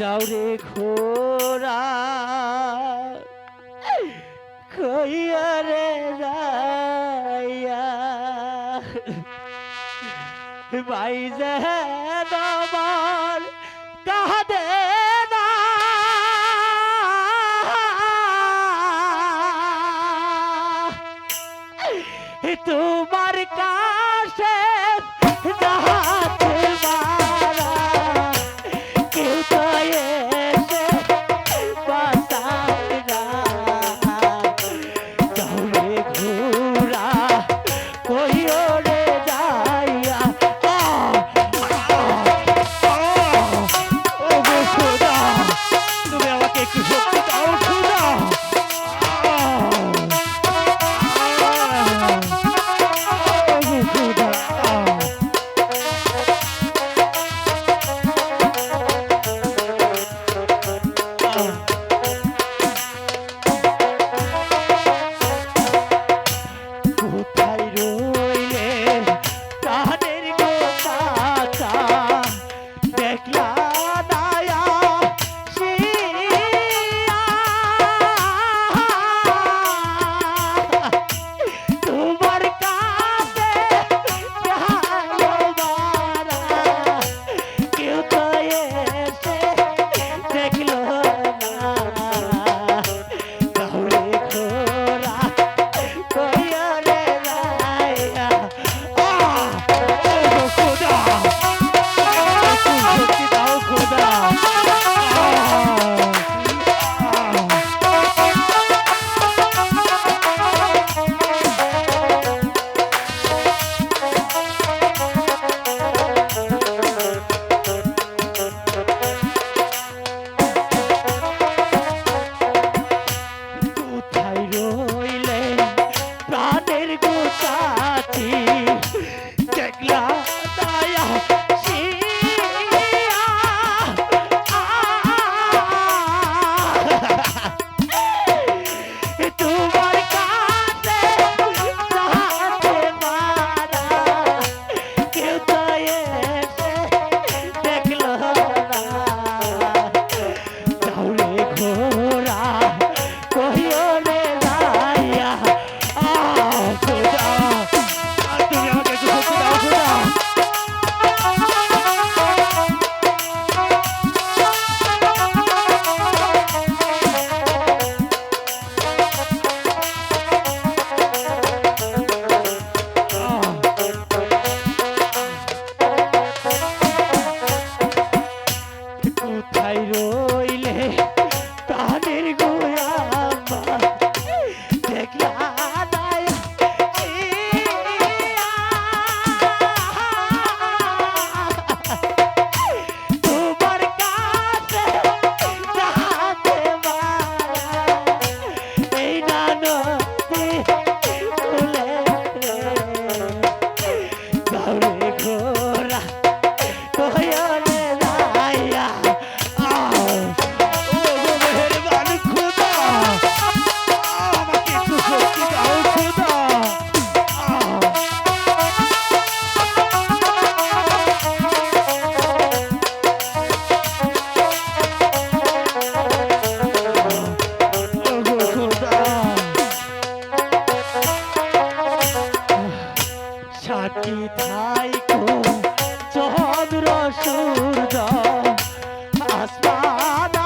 যাও রে ঘোরা খইয়া রে রাইয়া। বাইজে দবার কাহাদে তোমার কাছে জাহাতে সাথী থাইকো চন্দ্র সূর্য আসমান